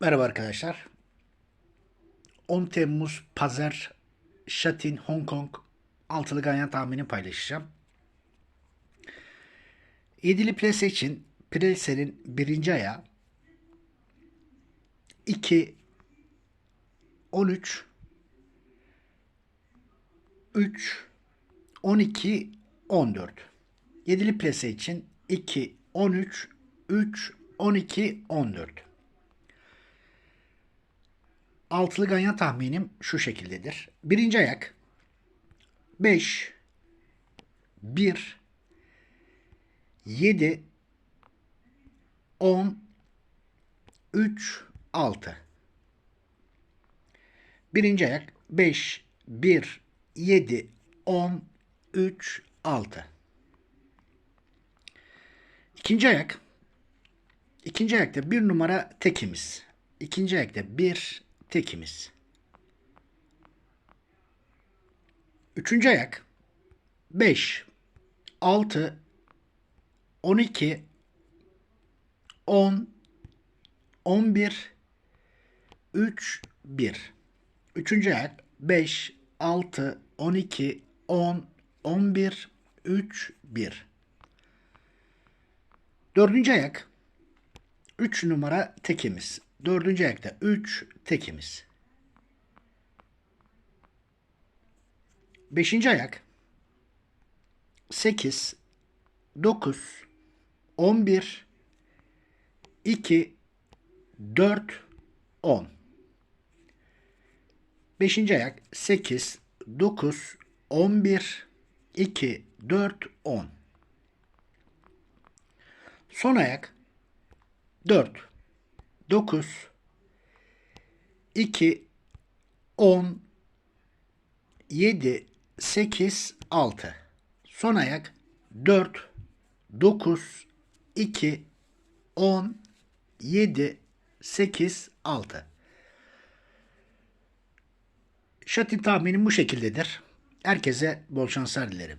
Merhaba arkadaşlar. 10 Temmuz Pazar Şatin Hong Kong altılı ganyan tahmini paylaşacağım. Yedili plase için Presel'in birinci ayağı 2 13 3 12 14 Yedili plase için 2 13 3 12 14 Altılı ganyan tahminim şu şekildedir. Birinci ayak. 5 1 7 10 3 6 Birinci ayak. 5 1 7 10 3 6 İkinci ayak. İkinci ayakta bir numara tekimiz. İkinci ayakta bir tekimiz. Üçüncü ayak 5, 6, 12, 10, 11, 3, 1. Üçüncü ayak 5, 6, 12, 10, 11, 3, 1. Dördüncü ayak 3 numara tekimiz. Dördüncü ayakta. 3 tekimiz. Beşinci ayak. 8 9 11 2 4 10 Beşinci ayak. 8 9 11 2 4 10 Son ayak. 4 9 2 10 7 8 6 Son ayak 4 9 2 10 7 8 6 Şatin tahminim bu şekildedir. Herkese bol şanslar dilerim.